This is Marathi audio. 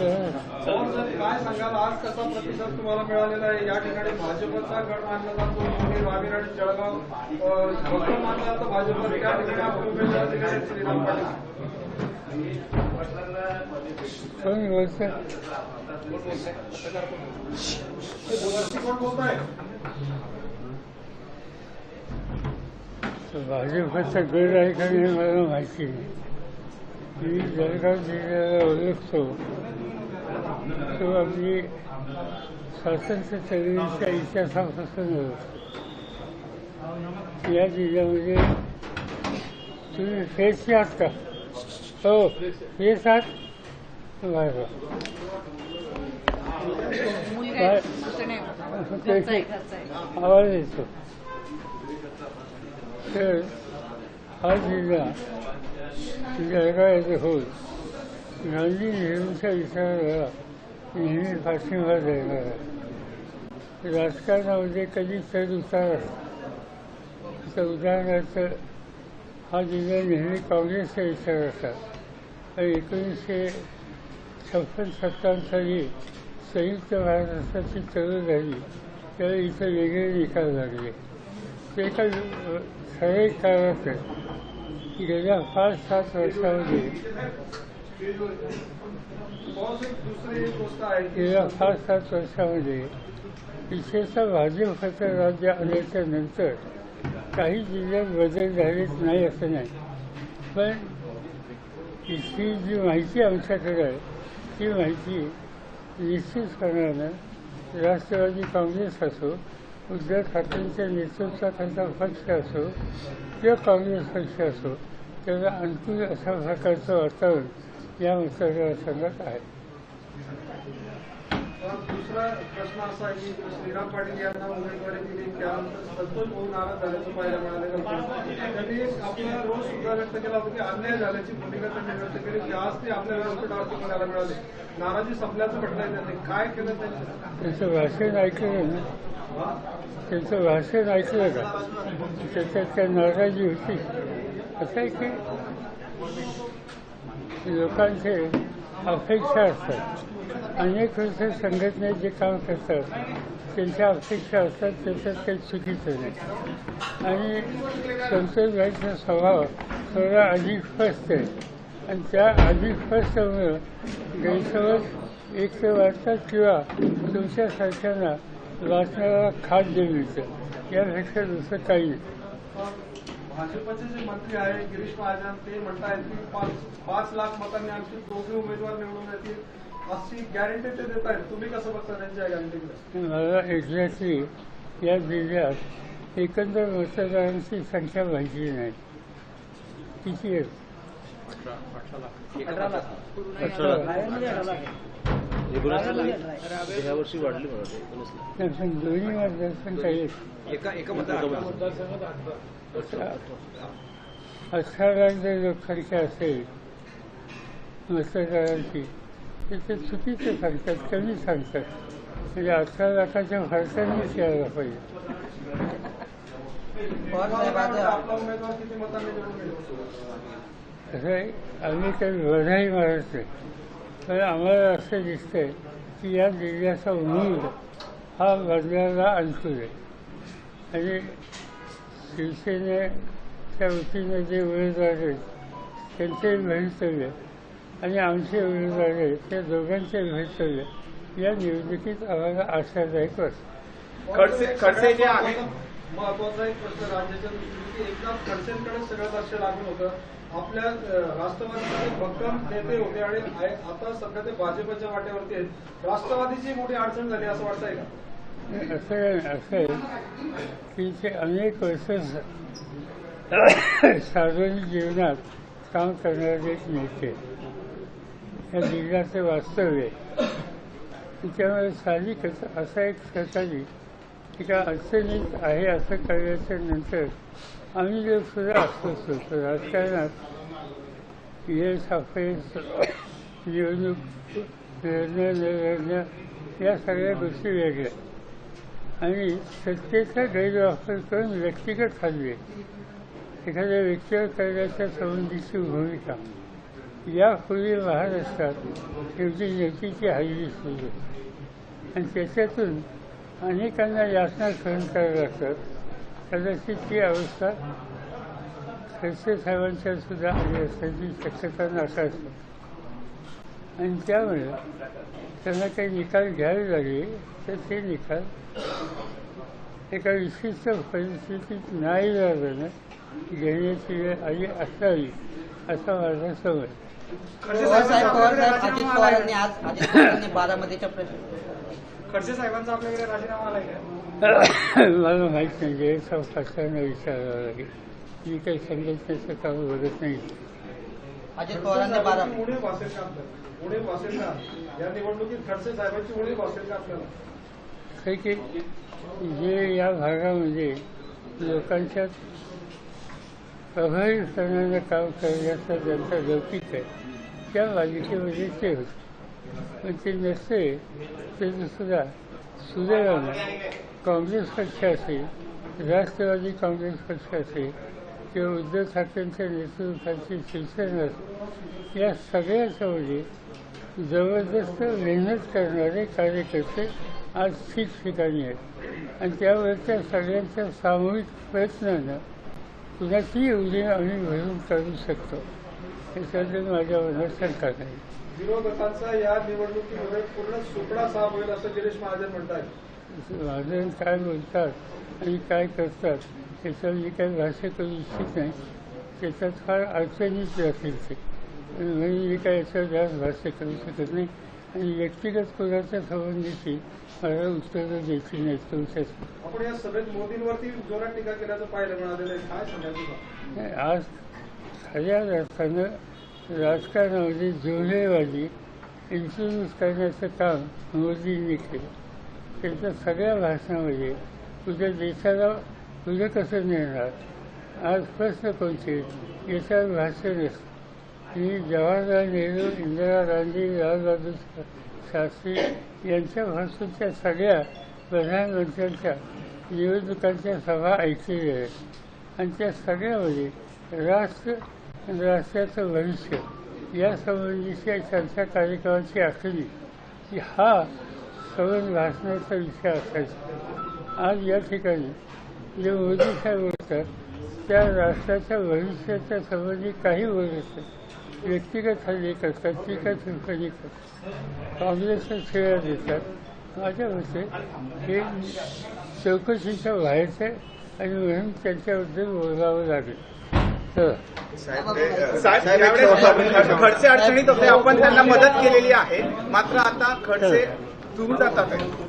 काय सांगाल आज कसा प्रतिसाद तुम्हाला मिळालेला आहे या ठिकाणी भाजपचा गड मानला जातो दोन्ही आणि जळगाव अं, मानला जातो भाजप त्या ठिकाणी आपण उमेदवार दिले श्रीराम पाटील कोण बोलतं बोलत आहे भाजपचा गड आहे का नाही मला माहिती नाही. मी जळगाव जिल्ह्याला ओळखतो तो अगदी स्वातंत्र्य चळवळीच्या इतिहासापासून ओळखतो या जिल्ह्यामध्ये तुम्ही फेसचे आहात का हो फेस आहात. आवाज येतो तर हा जिल्हा जळगाव येथे होत गांधी नेहरूंच्या विचाराला नेहमी पाठिंबा देणार राजकारणामध्ये कधी चढ उतार असतो उदाहरणार्थ हा जिल्हा नेहमी काँग्रेसचा विचार असतात आणि एकोणीसशे छप्पन सत्तावन्न साली संयुक्त महाराष्ट्राची चळवळ झाली त्यावेळी इथं वेगळे निकाल लागले ते एका ठराविक काळात गेल्या पाच सात वर्षामध्ये गेल्या पाच सात वर्षामध्ये विशेषतः भाजपचं राज्य आल्याच्यानंतर काही जिल्ह्यात बदल झालेच नाही असं नाही. पण इथली जी माहिती आमच्याकडे आहे ती माहिती निश्चितपणानं राष्ट्रवादी काँग्रेस असो उद्धव ठाकरेंच्या नेतृत्वाखालचा पक्ष असो किंवा काँग्रेस पक्ष असो त्याला अनुकूल अशा प्रकारचं वातावरण या मतदारसंघात आहे. दुसरा प्रश्न असा आहे की श्रीराम पाटील यांना उमेदवारी दिली त्यानंतर भाऊ नाराज झाल्याचं पाहायला मिळालेलं होतं त्यांनी आपला रोज सुद्धा व्यक्त केला होता की अन्याय झाल्याची भूमिका त्यांनी व्यक्त केली की आज ते आपल्या व्यासपीठावरती बघायला मिळाले. नाराजी संपल्याचं म्हटलंय त्यांनी. काय केलं त्यांनी? त्यांचं भाषण ऐकलं ना. त्यांचं भाषण ऐकलं का? त्याच्यात काय नाराजी होती. असं आहे की लोकांचे अपेक्षा असतात अनेक वर्ष संघटनेत जे काम करतात त्यांच्या अपेक्षा असतात त्याच्यात काही चुकीचं नाही आणि संतोषभाईचा स्वभाव थोडा अधिक स्पष्ट आहे आणि त्या अधिक स्पष्टमुळं गैरसमज एक तर वाटतात किंवा तुमच्यासारख्यांना वाचण्याला खाद्य मिळतं यापेक्षा दुसरं काही नाही भाजपचे जे मंत्री आहे गिरीश महाजन ते म्हणतायत की पाच पाच लाख मतांनी आणखी दोघे उमेदवार निवडून येतील अशी गॅरंटी ते देत आहेत तुम्ही कसं बघता त्यांच्या गॅरंटीकडे मला एक्झॅक्टली या जिल्ह्यात एकंदर मतदारांची संख्या माहिती नाही. किती आहे? वर्षी वाढली दोन्ही मतदारसंघ काही आहेत. एका मतदार अठरा लाख लोकसंख्या असेल मतदारांची तर ते चुकीचे सांगतात कमी सांगतात. म्हणजे अठरा लाखाच्या फरकानेच यायला पाहिजे आम्ही काही बधाई मारत नाही पण आम्हाला असं दिसतंय की या जिल्ह्याचा मूळ हा बदलाला आणतो आहे. आणि शिवसेनेच्या वतीने जे उमेदवार आहेत त्यांचे भवितव्य आणि आमचे उमेदवार आहेत त्या दोघांचे भवितव्य या निवडणुकीत आम्हाला आशादायक वाटतं. खडसे खडसे जे आहे महत्त्वाचा एक प्रश्न राज्याच्या दृष्टीने खडसेंकडे सगळं लक्ष लागून होतं. आपल्या राष्ट्रवादीचे भक्कम नेते होते आणि आता सध्या ते भाजपच्या वाटेवरती आहेत. राष्ट्रवादीची मोठी अडचण झाली असं वाटतंय का? असं असेल की ते अनेक वर्ष सार्वजनिक जीवनात काम करणारे एक नेते या जिल्ह्याचे वास्तव्य आहे त्याच्यामुळे साहजिकच असा एक सहकारी की अडचणीत आहे असं कळल्याच्या नंतर आम्ही जे सुद्धा अस्वस्थ होतो राजकारणात यश अफेस निवडणूक निर्णय न या सगळ्या गोष्टी वेगळ्या आणि सत्तेचा गैरवापर करून व्यक्तिगत हल्ले एखाद्या व्यक्तीवर करण्याच्या संबंधीची भूमिका. या महाराष्ट्रात शेवटी नेतीची हल्ली सुरू. होते. आणि त्याच्यातून अनेकांना यातना सहन कराव्या लागतात. कदाचित ती अवस्था खडसे साहेबांच्या सुद्धा आली असल्याची शक्यता नाकारतो आणि त्यामुळे त्यांना काही निकाल घ्यावे लागले तर ते निकाल एका विशिष्ट परिस्थितीत नाही झाल्यानं घेण्याची वेळ आली असावी असा माझा समज खडसे साहेबांचा आपल्याकडे राजीनामा आलाय. मला माहीत नाही जयसावकाशांना विचारावं लागेल. मी काही संघटनेचं काम बघत नाही. अजित पवारांनी बारा साहेबांची उणीव भासेल का आपल्याला उणीव भासेल का या निवडणुकीत खडसे साहेबांची उणीव भासेल का आपल्याला काही की जे या भागामध्ये लोकांच्या प्रभावीपणानं काम करण्याचा ज्यांचा लौकिक आहे. त्या मालिकेमध्ये ते होते. पण ते नसते ते सुद्धा सुदैवानं काँग्रेस पक्ष असेल राष्ट्रवादी काँग्रेस पक्ष असेल किंवा उद्धव ठाकरेंच्या नेतृत्वाची शिवसेना या सगळ्याच्यामध्ये जबरदस्त मेहनत करणारे कार्यकर्ते आज ठिकठिकाणी आहेत. आणि त्यावरच्या सगळ्यांच्या सामूहिक प्रयत्नानं कुणाची योजना आम्ही भरून काढू शकतो. याच्याबद्दल माझ्या मनात शंका नाही विरोधकांचा या निवडणुकीमध्ये पूर्ण सुपडा साफ होईल असं गिरीश महाजन म्हणतात. महाजन काय बोलतात आणि काय करतात याच्यावर मी काही भाष्य करू इच्छित नाही त्याच्यात फार अडचणीच असेल ते. म्हणून मी काय याच्यावर जास्त भाष्य करू शकत नाही. आणि व्यक्तिगत कोणाच्या संबंधीची मला उत्तरं द्यायची नाहीत तुमच्यासाठी आपण या सभेत मोदींवरती जोरात टीका केल्याचं पाहायला मिळालेलं आहे. काय सांगायचं नाही, आज खऱ्या अर्थानं राजकारणामध्ये जोडेबाजी इन्फ्लुअन्स करण्याचं काम मोदींनी केलं. त्यांच्या सगळ्या भाषणामध्ये उद्या देशाला तुझं कसं नेणार आज प्रश्न कोणते याच्यावर भाष्य नसतं मी जवाहरलाल नेहरू इंदिरा गांधी लालबहादूर शास्त्री शास्त्री भाषेच्या सगळ्या प्रधानमंत्र्यांच्या निवडणुकांच्या सभा ऐकलेल्या आहेत. आणि त्या सगळ्यामध्ये राष्ट्र राष्ट्राचं भविष्य यासंबंधीच्या चर्चा कार्यक्रमाची आखणी की हा सवन भाषणाचा विषय असायचा. आज या ठिकाणी जे मोदी साहेब बोलतात त्या राष्ट्राच्या भविष्याच्या संबंधी काही बोलत नाही व्यक्तिगत हल्ले करतात टीका टिप्पणी करतात. काँग्रेसला खेळा देतात. माझ्या मते हे चौकशीच्या आहे आणि म्हणून त्यांच्याबद्दल बोलावं लागेल. तर साहेब खडसे अडचणीत होते आपण त्यांना मदत केलेली आहे. मात्र आता खडसे दूर जातात. आहे